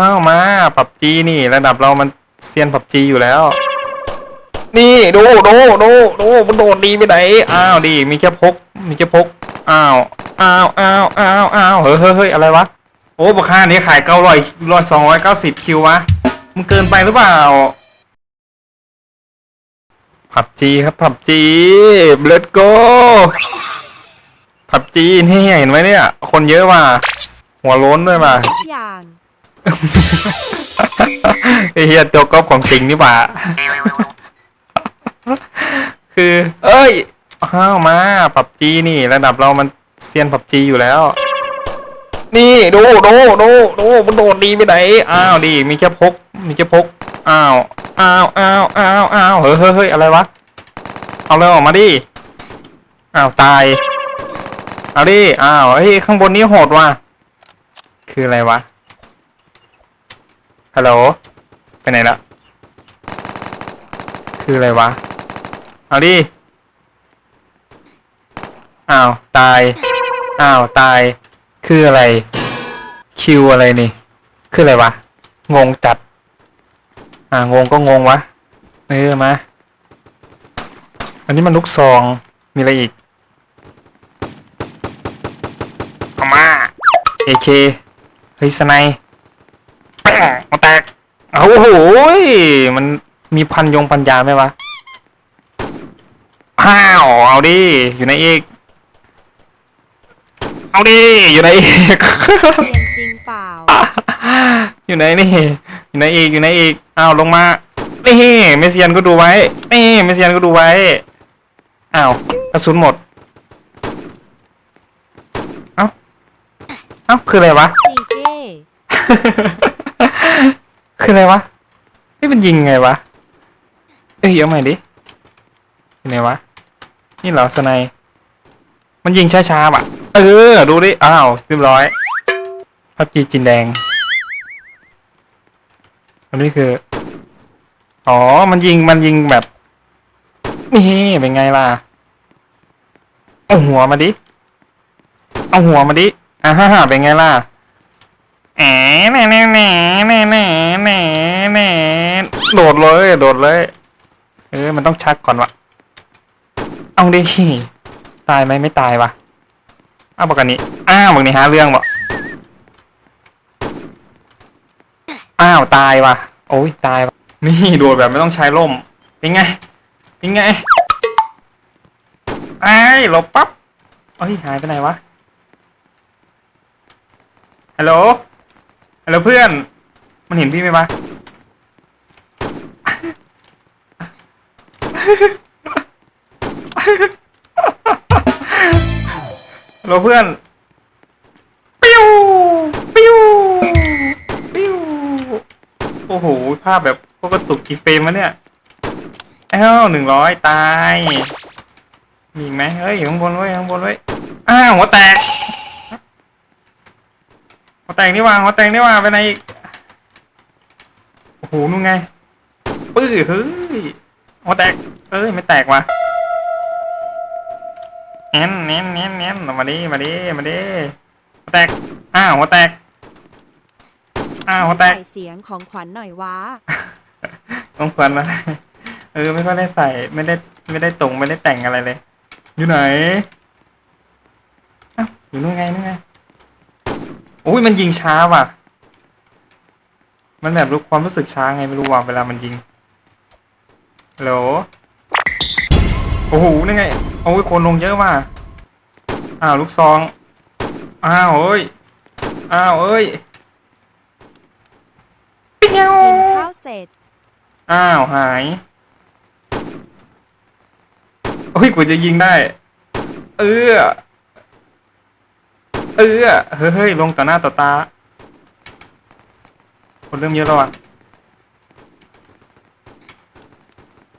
อ้าวมาปับจีนี่ ระดับเรามันเซียนปับจีอยู่แล้ว นี่ดูดูดูดูมันโดดดีไปไหนอ้าวดีมีแค่พก มีแค่พกอ้าวอ้าวอ้าวอ้าวอ้าวเฮ้ยเฮ้ยเฮ้ยอะไรวะโอ้ราคานี้ขายเก้าร้อยร้อยสองร้อยเก้าสิบคิววะมันเกินไปหรือเปล่าผับจีครับผับจีเลตโกผับจีนี่เห็นไหมเนี่ย คนเยอะว่ะหัวล้นด้วยว่ะทุกอย่าง ไอเฮียตัวก๊อปของจริงนี่หว่า คือ เอ้ยอ้าวมาปับจีนี่ ระดับเรามันเซียนปับจีอยู่แล้ว นี่ดูดูดูดูมันโดดดีไปไหนอ้าวดีมีแค่พก มีแค่พกอ้าวอ้าวอ้าวอ้าวอ้าวเฮ้ยเฮ้ยเฮ้ยอะไรวะเอาเลยออกมาดิอ้าวตายเอาดิอ้าวเฮ้ยข้างบนนี้โหดว่ะคืออะไรวะ ฮัลโหล ไปไหนละ คืออะไรวะ เอาดิ อ้าว ตาย อ้าว ตาย คืออะไร คิวอะไรนี่ คืออะไรวะ งงจัด อ่า งงก็งงวะ เออ มา อันนี้มันลูกซอง มีอะไรอีกเอามาเอเคเฮ้ยสไนป์แป้งมาแตกโอ้โห ยมันมีพันยงปัญญาไหมวะอ้าวเอาดิ อยู่ในอีกเอาดิ อยู่ในอีกเรียนจริงเปล่า อยู่ไหนนี่ อยู่ไหนอีกอยู่ไหนอีกอ้าวลงมา นี่เมสเซียนก็ดูไว้ นี่เมสเซียนก็ดูไว้ อ้าวกระสุนหมด เอ้า เอ้า คืออะไรวะจีเก้คืออะไรวะ นี่มันยิงไงวะ เอ้ยเอาใหม่ดิยังไงวะ นี่เหรอสไนยมันยิงช้าๆป่ะ เออ ดูดิ อ้าวเรียบร้อยพับจีจินแดง อันนี้คือ อ๋อ มันยิง มันยิงแบบ นี่เป็นไงล่ะ เอาหัวมาดิ เอาหัวมาดิ อ่าฮ่าฮ่าเป็นไงล่ะ แอะแน่แน่แน่แน่แน่แน่แน่โดดเลย โดดเลย เออมันต้องชักก่อนวะเอาดิตายไหมไม่ตายวะอ้าวบอกกันนี้อ้าวบอกนี้หาเรื่องบ่อ้าวตายวะโอ้ยตายวะนี่โดดแบบไม่ต้องใช้ร่มเป็นไงเป็นไงไอ้หลบปั๊บเอ้ยหายไปไหนวะฮัลโหล ฮัลโหลเพื่อน มันเห็นพี่ไหมวะฮัลโหลเพื่อน ปิ้ว ปิ้ว ปิ้ว โอ้โห ภาพแบบพวกกระตุกกี่เฟรมวะเนี่ยเอ้าหนึ่งร้อยตาย มีไหมเฮ้ยอยู่ข้างบนไว้ยข้างบนไว้อ้าวหัวแตก หัวแตกนี่ว่าหัวแตกนี่ว่าไปไหนอีกโอ้โหนู่นไงปื้อเฮ้ยหัวแตกเอ้ยไม่แตกว่ะเน้นเน้นเน้นเน้นมาดิมาดิมาดิหัวแตกอ้าวหัวแตกอ้าวหัวแตกใส่เสียงของขวัญหน่อยวะต้องควรอะไรเออไม่ค่อยได้ใส่ไม่ได้ไม่ได้ตรงไม่ได้แต่งอะไรเลย อยู่ไหนอ้าวอยู่นู่นไงนู่นไงโอ้ยมันยิงช้าว่ะ มันแบบรู้ความรู้สึกช้าไงไม่รู้ว่ะเวลามันยิงฮัลโหลโอ้โหนี่ไงโอ้ยคนลงเยอะว่ะอ้าวลูกซองอ้าวเอ้ยอ้าวเอ้ยเปี้ยวกินข้าวเสร็จอ้าวหายโอ้ยกูจะยิงได้ เออ เออเฮ้ยเฮ้ยลงต่อหน้าต่อตา คนเริ่มเยอะแล้วอะ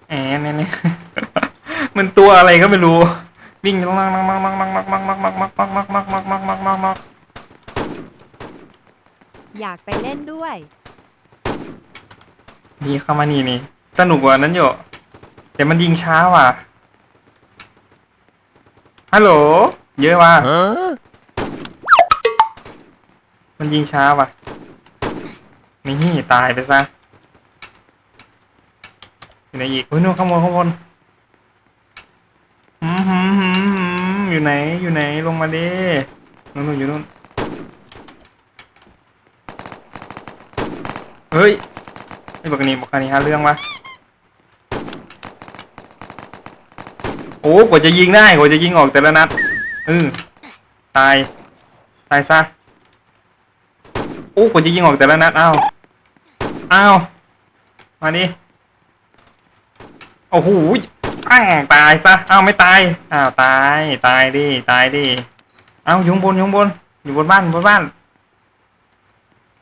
แอนเนี่ยเนี่ยมันตัวอะไรก็ไม่รู้วิ่งมักมักมักมักมักมักมักมักมักมักมักมักมักมักมักมักมักอยากไปเล่นด้วยดีเข้ามานี่นี่สนุกกว่านั้นอยู่แต่มันยิงช้าว่ะฮัลโหล เยอะว่ะ มันยิงช้าว่ะนี่ตายไปซะอยู่ไหนอีกเฮ้ยนู่นข้างบนข้างบนหืมหืมหืมหืมอยู่ไหนอยู่ไหนลงมาดินู่นนู่นอยู่นู่นเฮ้ยไอ้บอกนี่บอกอันนี้หาเรื่องวะโอ้กว่าจะยิงได้กว่าจะยิงออกแต่ละนัดเออตายตายซะ อ้กว่าจะยิงออกแต่ละนัดอ้าวอ้าวมาดิโอ้โหอ้งตายซะอ้าวไม่ตายอ้าวตายตายดิตายดิอ้าวอยู่งบนอยู่งบนอยู่บนบ้านบนบ้าน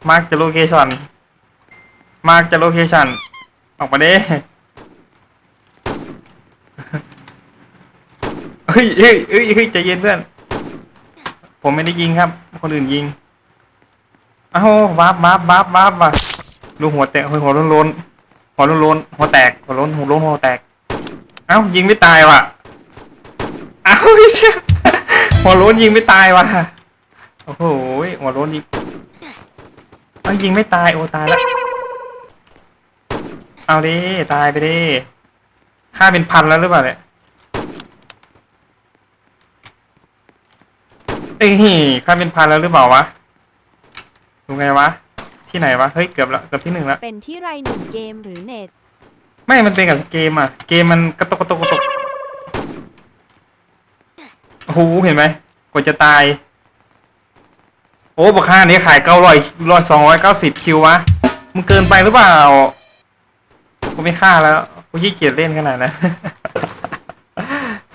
มาร์กจะโลเคชั่นมาร์กจะโลเคชั่นออกมาดิเฮ้ยเฮ้ยเฮ้ยเฮ้ยใจเย็นเพื่อน ผมไม่ได้ยิงครับ คนอื่นยิง อ้าวับวับวับวับว่ะดูกหัวแตกหัวโล้นโล้นหัวโล้นโล้นหัวแตกหัวโล้นหัวโล้นหัวแตกเอ้ายิงไม่ตายว่ะเอ้าไม่เชื่อหัวโล้นยิงไม่ตายว่ะโอ้โหหัวโล้นยิงเอ้ายิงไม่ตายโอ้ตายล้วเอาดิตายไปดิค่าเป็นพันแล้วหรือเปล่าเนี่ยเอ้ยค่าเป็นพันแล้วหรือเปล่าวะ ดูไงวะ ที่ไหนวะ เฮ้ย เกือบละเกือบที่หนึ่งละ เป็นที่ไรหนึ่งเกมหรือเน็ต ไม่มันเป็นกับเกมอะ เกมมันกระตกกระตกกระตกโอ้โหเห็นไหมกว่าจะตาย โอ้บอกค่านี้ขายเก้าร้อยร้อยสองร้อยเก้าสิบคิววะ มึงเกินไปหรือเปล่า กูไม่ค่าแล้ว กูยี่เกียจเล่นขนาดนั้น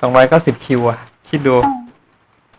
สองร้อยเก้าสิบคิวอะ คิดดู